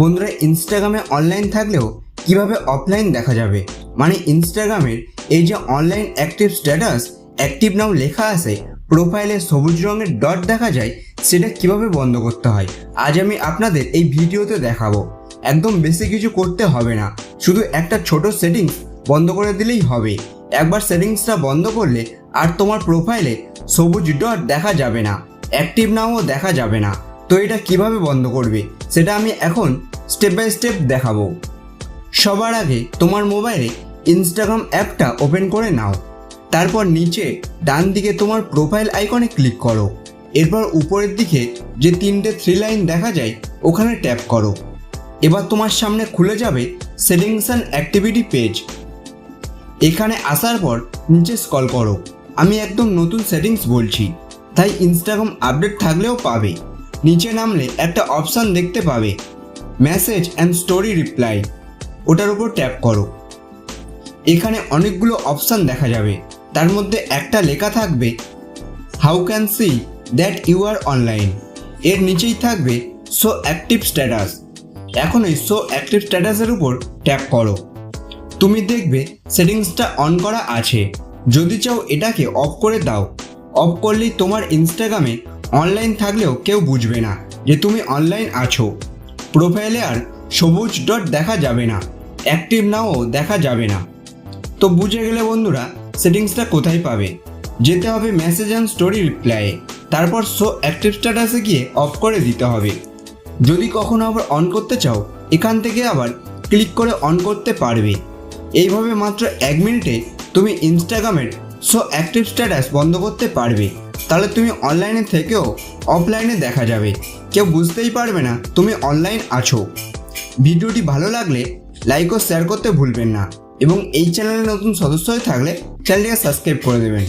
বন্ধুরা ইনস্টাগ্রামে অনলাইন থাকলেও কীভাবে অফলাইন দেখা যাবে? মানে ইনস্টাগ্রামের এই যে online active status active now লেখা আছে প্রোফাইলে সবুজ রঙের ডট দেখা যায়, সেটা কীভাবে বন্ধ করতে হয়? আজ আমি আপনাদের এই ভিডিওতে দেখাবো। একদম বেশি কিছু করতে হবে না। শুধু একটা ছোট সেটিংস বন্ধ করে দিলেই হবে। একবার সেটিংসটা বন্ধ করলে আর তোমার প্রোফাইলে সবুজ ডট দেখা যাবে না। অ্যাক্টিভ নাও দেখা যাবে না। তো এটা কীভাবে বন্ধ করবে, সেটা আমি এখন স্টেপ বাই স্টেপ দেখাবো। সবার আগে তোমার মোবাইলে ইনস্টাগ্রাম অ্যাপটা ওপেন করে নাও। তারপর নিচে ডান দিকে তোমার প্রোফাইল আইকনে ক্লিক করো। এরপর উপরের দিকে যে তিনটে থ্রি লাইন দেখা যায়, ওখানে ট্যাপ করো। এবার তোমার সামনে খুলে যাবে সেটিংস অ্যান্ড অ্যাক্টিভিটি পেজ এখানে আসার পর নিচে স্কল করো। আমি একদম নতুন সেটিংস বলছি, তাই ইনস্টাগ্রাম আপডেট থাকলেও পাবে। নিচে নামলে একটা অপশান দেখতে পাবে। মেসেজ অ্যান্ড স্টোরি রিপ্লাই ওটার উপর ট্যাপ করো। এখানে অনেকগুলো অপশান দেখা যাবে। তার মধ্যে একটা লেখা থাকবে how can see that you are online এর নিচেই থাকবে শো অ্যাক্টিভ স্ট্যাটাস এখন এই শো অ্যাক্টিভ স্ট্যাটাসের উপর ট্যাপ করো। তুমি দেখবে সেটিংসটা অন করা আছে। যদি চাও এটাকে অফ করে দাও। অফ করলেই তোমার ইনস্টাগ্রামে অনলাইন থাকলেও কেউ বুঝবে না যে তুমি অনলাইন আছো। প্রোফাইলে আর সবুজ ডট দেখা যাবে না, অ্যাক্টিভ নাও দেখা যাবে না। তো বুঝে গেলে বন্ধুরা, সেটিংসটা কোথায় পাবে? যেতে হবে মেসেজ অ্যান্ড স্টোরি রিপ্লাইয়ে, তারপর শো অ্যাক্টিভ স্ট্যাটাসে গিয়ে অফ করে দিতে হবে। যদি কখনো আবার অন করতে চাও, এখান থেকে আবার ক্লিক করে অন করতে পারবে। এইভাবে মাত্র এক মিনিটে তুমি ইনস্টাগ্রামের শো অ্যাক্টিভ স্ট্যাটাস বন্ধ করতে পারবে। তাহলে তুমি অনলাইনে থেকেও অফলাইনে দেখা যাবে। কেউ বুঝতেই পারবে না তুমি অনলাইন আছো। ভিডিওটি ভালো লাগলে লাইক ও শেয়ার করতে ভুলবেন না। এবং এই চ্যানেলে নতুন সদস্য হয়ে থাকলে চ্যানেলটিকে সাবস্ক্রাইব করে দেবেন।